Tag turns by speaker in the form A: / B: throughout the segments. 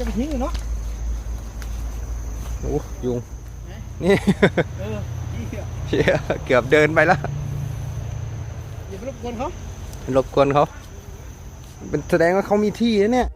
A: จะไปทิ้งอยู่เนาะ
B: โอ้ยุง นี่
A: เออเหี้ย
B: เหี้ยเกือบเดินไปแล้ว
A: อย่าไปรบกวนเขา
B: รบกวนเขา เป็นแสดงว่าเขามีที่นะเนี่ย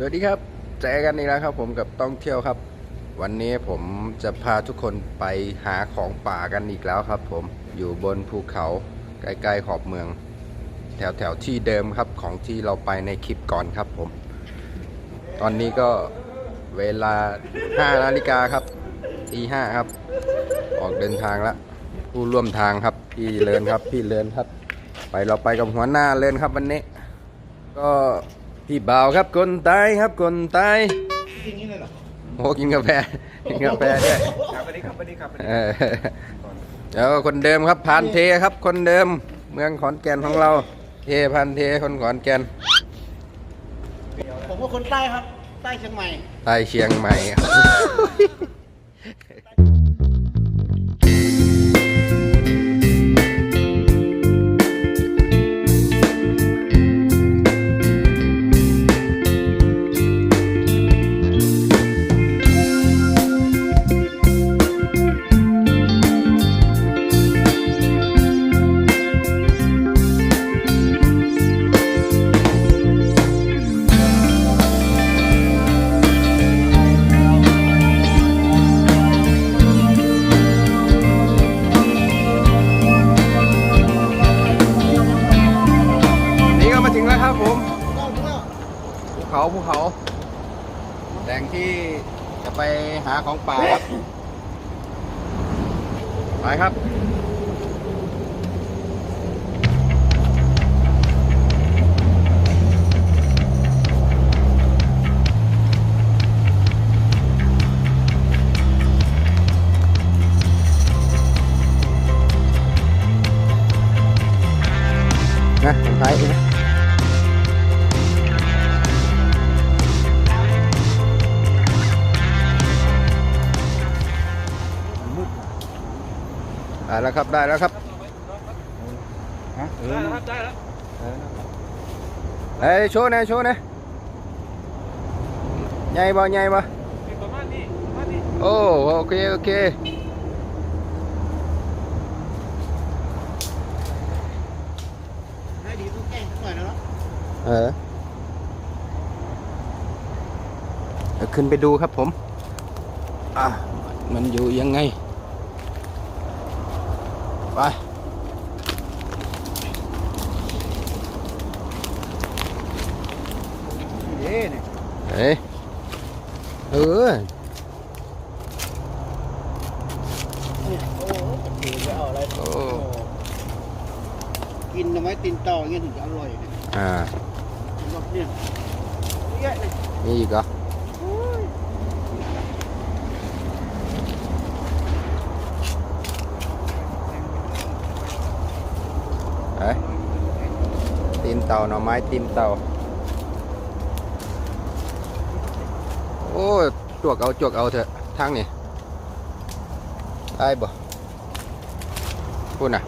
B: สวัสดีครับเจอกันอีกแล้วครับผมกับต้องเที่ยวครับ วันนี้ผมจะพาทุกคนไปหาของป่ากันอีกแล้วครับ ผมอยู่บนภูเขาใกล้ๆขอบเมือง แถวๆที่เดิมครับของที่เราไปในคลิปก่อนครับผม ตอนนี้ก็เวลา5นาฬิกาครับตีห้าครับ ออกเดินทางแล้วผู้ร่วมทางครับพี่เลินครับพี่เลินครับ ไปเราไปกับหัวหน้าเลินครับวันนี้ ก็ พี่บ่าวครับคนตายครับคนตาย
A: ทิ้งนี้เลยเหรอ
B: โอ้กินกาแฟกินกาแฟด้วย
A: ครับสวัสดีครับสวัสดีครับ
B: เออแล้วคนเดิมครับพานเทครับ คนเดิม เมืองขอนแก่นของเรา เทพันเทคนขอนแก่น
A: ผมว่าคนใต้ครับ ใต้เชียงใหม่
B: ใต้เชียงใหม่ครับ ของป่าครับ ไปครับ ครับได้แล้วครับ
A: ฮะเออ
C: ได้แล้วครับได้แล้ว
B: เอ้ยโชว์หนะโชว์หนะใหญ่บ่ใหญ่บ่
C: มีประมาณนี้ประมาณนี้
B: โอ้โอเคโอเค
A: ให้ดีต้องแกล้งสักหน่อยนะเนาะ
B: เออเดี๋ยวขึ้นไปดูครับผม อะ มันอยู่ยังไง ไป
A: เย้เนี่ย
B: เอ้ยเออ
A: เนี่ยโอ้จะถือจะเอาอะไร
B: โอ้
A: กินทำไมตินต่ออย่างเงี้ยถึงจะอร่อยเนี่ย
B: อ่า
A: แบบเนี่ยเยอะเลย
B: มีอีกเหรอ เอ้ยตีนเต่าหน่อไม้ตีนเต่า โอ้ยจวกเอาจวกเอาเถอะทางนี่ได้บ่พูดน่ะ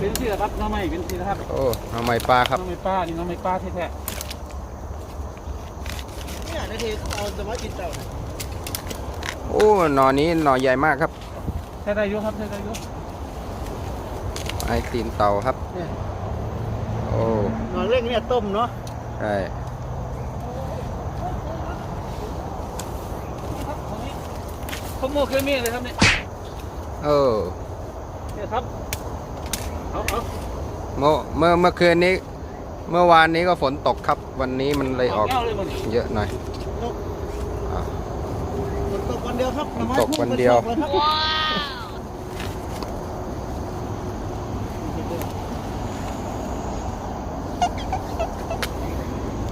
C: เป็นที่นะครับน้องใหม่เป็นที่นะครับ
B: โอ้หน่อไม้ปลาครับ
C: น้องใหม่ป้านี่น้องใหม่ป้าแท้
A: เนี่ยนาทีเอาสมัยตินต่อเนี่ย
B: โอ้หน่อนี้หน่อใหญ่มากครับ
C: ๆใช้ได้อยุครับใช้ได้อยุ
B: ไม้ตีนเต่าครับ
A: เนี่ย
B: โอ้
A: หน่อเร่งเนี่ยต้มเนาะ
B: ใช่
C: ครับของนี้ขโมยเครื่องมีดเลยครับเนี่ย
B: เออ
C: เนี่ยครับเอาเอา
B: เมื่อเมื่อเมื่อคืนนี้ เมื่อวานนี้ก็ฝนตกครับ วันนี้มันเลยออก
C: เย
B: อะหน่อย
A: ตกวันเดียวครับ
B: ตกวันเดียว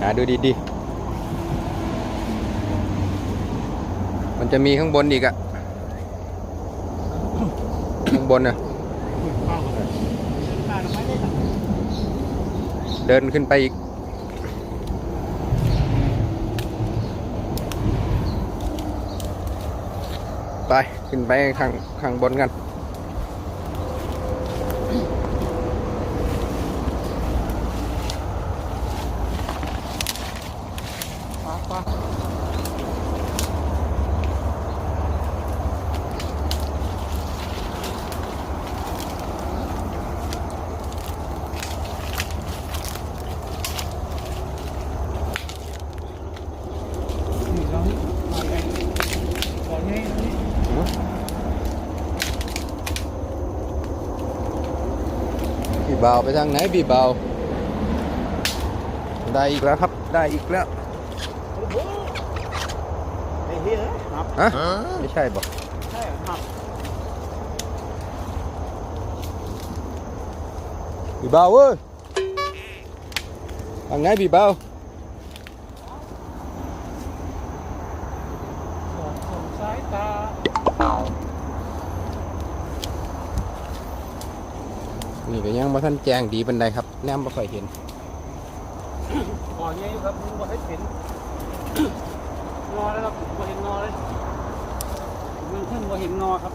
B: หาดูดีๆ มันจะมีข้างบนอีกอะข้างบนอะ เดินขึ้นไปอีก ไป ขึ้นไปข้างข้างบนกัน
A: ป้าป้า
C: นี่เรานี่มาไงขอให้นี่
B: พี่ เบาไปทางไหนพี่เบา ได้อีกแล้วครับ ได้อีกแล้ว
A: โอ้โหไอ้เหี้ยครับ
B: ฮะไม่ใช่บอก
A: ใช่ครับ
B: พี่เบาเว้ยทางไหนพี่เบา
C: ส่งสายตา
B: นี่ก็ยังบ่ ท่านแจ้งดีบันไดครับแนมบ่ค่อยเห็น
C: ขอนนี้ครับมึงบอกให้เห็นงอแล้วครับบ่เห็นงอเลยเมืองขึ้นบ่เห็นงอครับ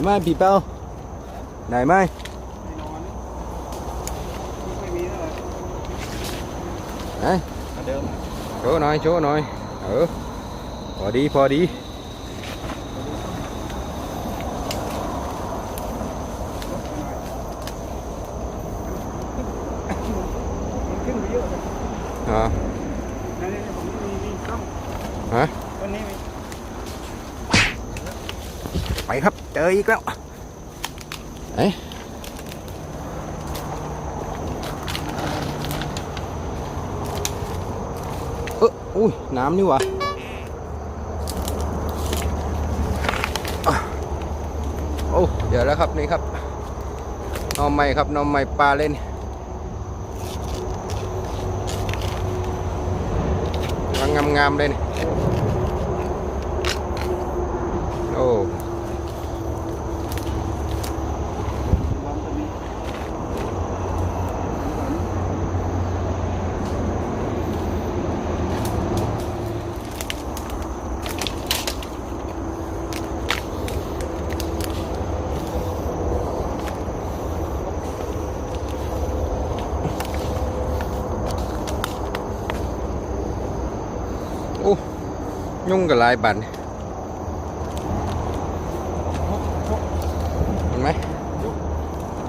B: ได้ไหมพี่เบาได้ไหม
C: ไม่นอนไม่มีแล้ว
B: ไหน
A: เดิม
B: โชว์หน่อยโชว์หน่อยเออพอดีพอดี
C: มันขึ้นไปเยอะเลย
B: อ่า
C: นั่นนี่ผมมีมีต้อง
B: ฮะ
C: วันนี้มี
B: ไปครับเจ ออีกแล้วเอ้ยเอออุ้ย น้ำนี่หวะอะโอ้เดี๋ยวแล้วครับนี่ครับนองใหม่ครับนองใหม่ปลาเล่นงงามๆเลยนี่โอ้ ยุ่งกับลายบันเห็นไหม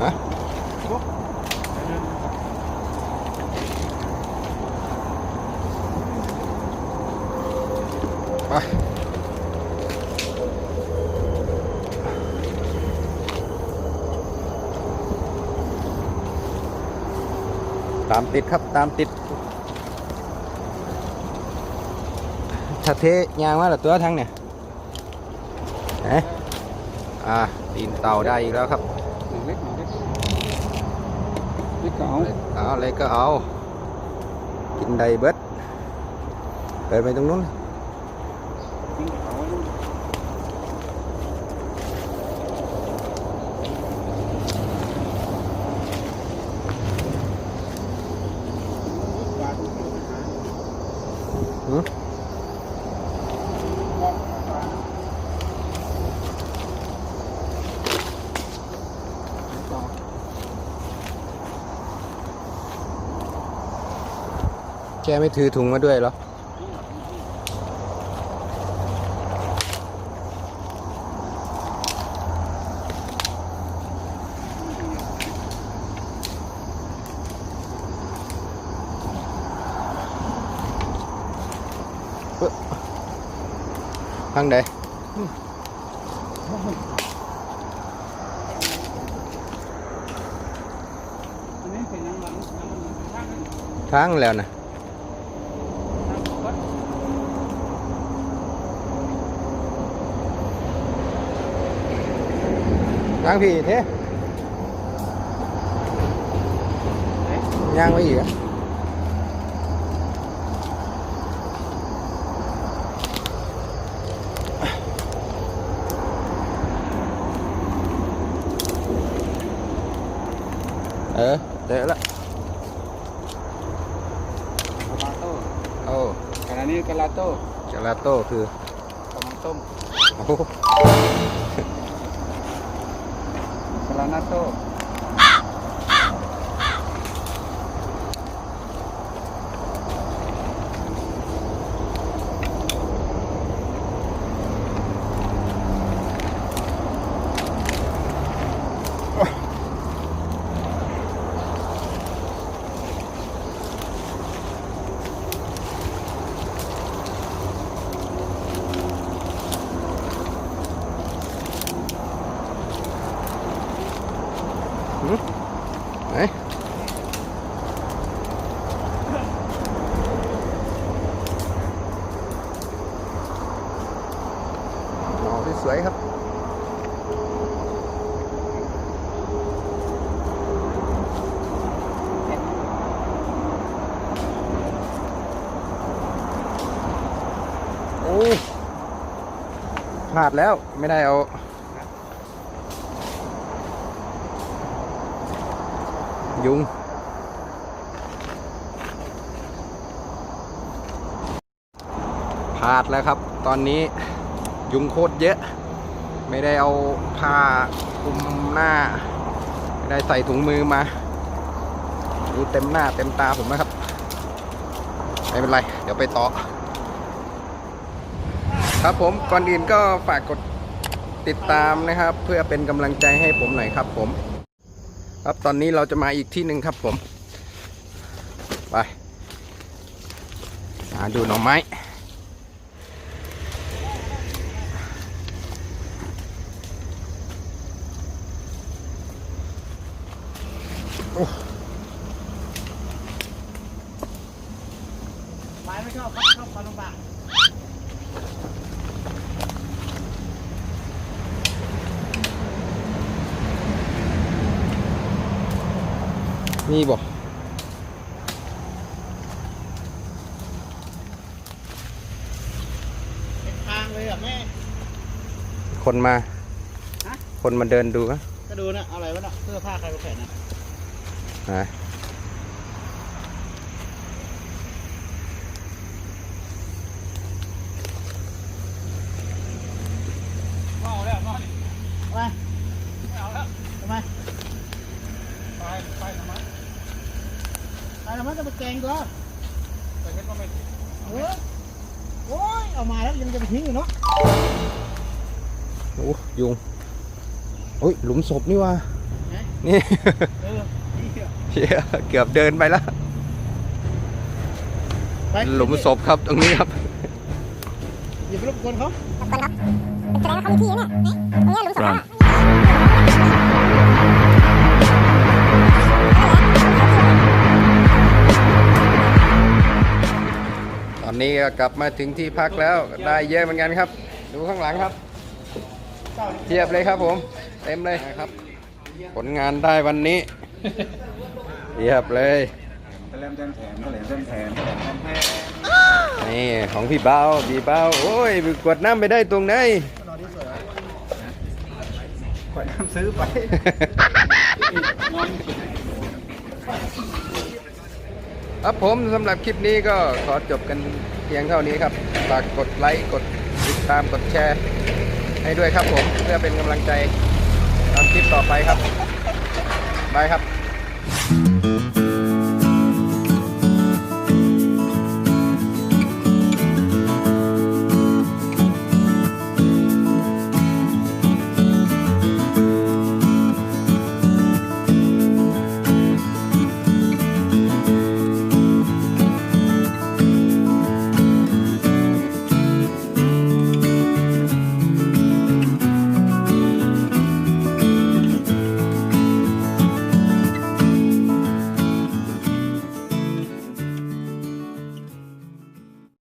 B: ฮะไปตามติดครับตามติด ถ้าเทยางมาละตัวทั้งเนี่ยเอ๊ะอ่าตีนเต่าได้อีกแล้วครับ
C: เล็กเล็กเล็กเอา
B: เอาอะไรก็เอา กินไดเบิดเดินไปตรงนู้น แกไม่ถือถุงมาด้วยเหรอ
C: thằng đấy
B: tháng leo
C: này tháng gì thế nhang cái gì ạ ờ để
B: lại Oh. Karena ini gelato. Gelato คือ Tomatom. Oh. Perfecto. วยครับโอ้พลาดแล้วไม่ได้เอายุงพลาดแล้วครับ ตอนนี้ยุงโคตรเยอะ ไม่ได้เอาผ้าคลุมหน้า ไม่ได้ใส่ถุงมือมา ดูเต็มหน้าเต็มตาผมนะครับ ไม่เป็นไร เดี๋ยวไปต่อ ครับผมก่อนอื่นก็ฝากกดติดตามนะครับ เพื่อเป็นกำลังใจให้ผมหน่อยครับผม ครับตอนนี้เราจะมาอีกที่หนึ่งครับผม ไปมาดูหน่อไม้
A: ไม้ไม่ชอบครับชอบความลำบาก
B: นี่บอก
A: เป็นทางเลยอะแม่
B: คนมา
A: ฮะ
B: คนมาเดินดูอะ
A: ก็ดูนะอะไรวะน่ะเสื้อผ้าใครมาแขวนนะ
B: อะ
C: ไม่เอาแล้วนอน
A: ทำไม
C: ไม่เอาแล้ว
A: ทำไม
C: ไปไปทำไม
A: ไปทำไมจะไปแกงก่อน
C: แต่เห็นว่าไม่
A: เออโอ้ยเอามาแล้วยังจะไปทิ้งอยู่เนาะ
B: โอ้ยุงโอ้ยหลุมศพนี่ว่า
A: ไหน
B: นี่
A: เออนี่ เหี้ย
B: เหี้ยเกือบเดินไปแล้ว
A: ไป
B: หลุมศพครับตรงนี้ครับ
A: อย่าไปรบกวนเขา
D: คนครับแสดงว่าเขามีที่นะเนี่ยตรงเนี้ยหลุมศพเขาอะ
B: ตอนนี้ก็กลับมาถึงที่พักแล้วได้เยอะเหมือนกันครับ ดูข้างหลังครับ เทียบเลยครับผม เต็มเลยครับ ผลงานได้วันนี้ เรียบเลย
C: แถมมแถมแถมมแถม
B: นี่ของพี่เบาพี่เบาโอ้ยกวดน้ำไปได้ตรงไหน
C: ขวดน้ำซื้อไป
B: ครับผมสำหรับคลิปนี้ก็ขอจบกันเพียงเท่านี้ครับฝากกดไลค์กดติดตามกดแชร์ ให้ด้วยครับผมเพื่อเป็นกำลังใจตอนคลิปต่อไปครับบายครับ